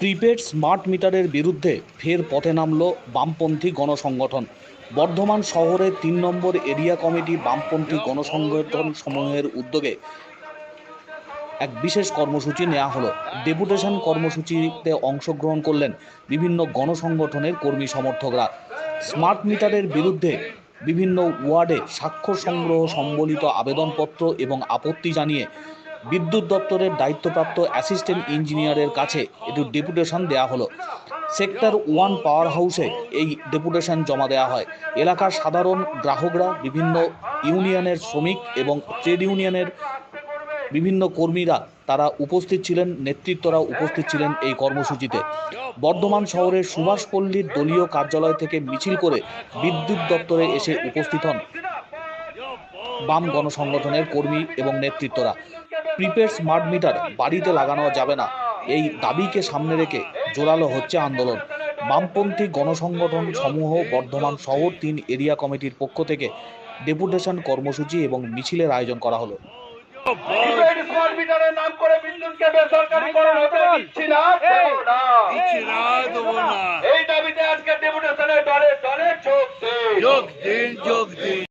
Prepaid smart মিটারের বিরুদ্ধে ফের পথে নামল বামপন্থী গণসংগঠন। বর্ধমান শহরের তিন নম্বর এরিয়া কমিটি বামপন্থী গণসংগঠন সমূহের উদ্যোগে এক বিশেষ কর্মসূচি নেওয়া হলো। ডেপুটেশন কর্মসূচিতে অংশগ্রহণ করলেন বিভিন্ন গণসংগঠনের কর্মী সমর্থকরা। স্মার্ট মিটারের বিরুদ্ধে বিভিন্ন ওয়ার্ডে স্বাক্ষর সংগ্রহ, সম্বলিত আবেদনপত্র এবং আপত্তি জানিয়ে বিদ্যুৎ দপ্তরের দায়িত্বপ্রাপ্ত অ্যাসিস্ট্যান্ট ইঞ্জিনিয়ারের কাছে একটু ডেপুটেশন দেওয়া হলো। সেক্টর ওয়ান পাওয়ার হাউসে এই ডেপুটেশন জমা দেওয়া হয়। এলাকার সাধারণ গ্রাহকরা, বিভিন্ন ইউনিয়নের শ্রমিক এবং ট্রেড ইউনিয়নের বিভিন্ন কর্মীরা, তারা উপস্থিত ছিলেন, নেতৃত্বরা উপস্থিত ছিলেন এই কর্মসূচিতে। বর্ধমান শহরের সুভাষপল্লীর দলীয় কার্যালয় থেকে মিছিল করে বিদ্যুৎ দপ্তরে এসে উপস্থিত হন। বাম গণসংগঠনের কর্মী এবং নেতৃত্বরা। প্রিপেড স্মার্ট মিটার বাড়িতে লাগানো যাবে না। এই দাবিকে সামনে রেখে জোরালো হচ্ছে আন্দোলন। বামপন্থী গণসংগঠন সমূহ বর্ধমান শহর তিন এরিয়া কমিটির পক্ষ থেকে ডেপুটেশন কর্মসূচি এবং মিছিলের আয়োজন করা হলো। প্রিপেড স্মার্ট মিটারের নাম করে বিদ্যুৎকে বেসরকারীকরণ হতে দিচ্ছি না দেবো না। দিচ্ছি না দেবো না। এই দাবিতে আজকে ডেপুটেশনের দলে দলে যোগ দিন যোগ দিন।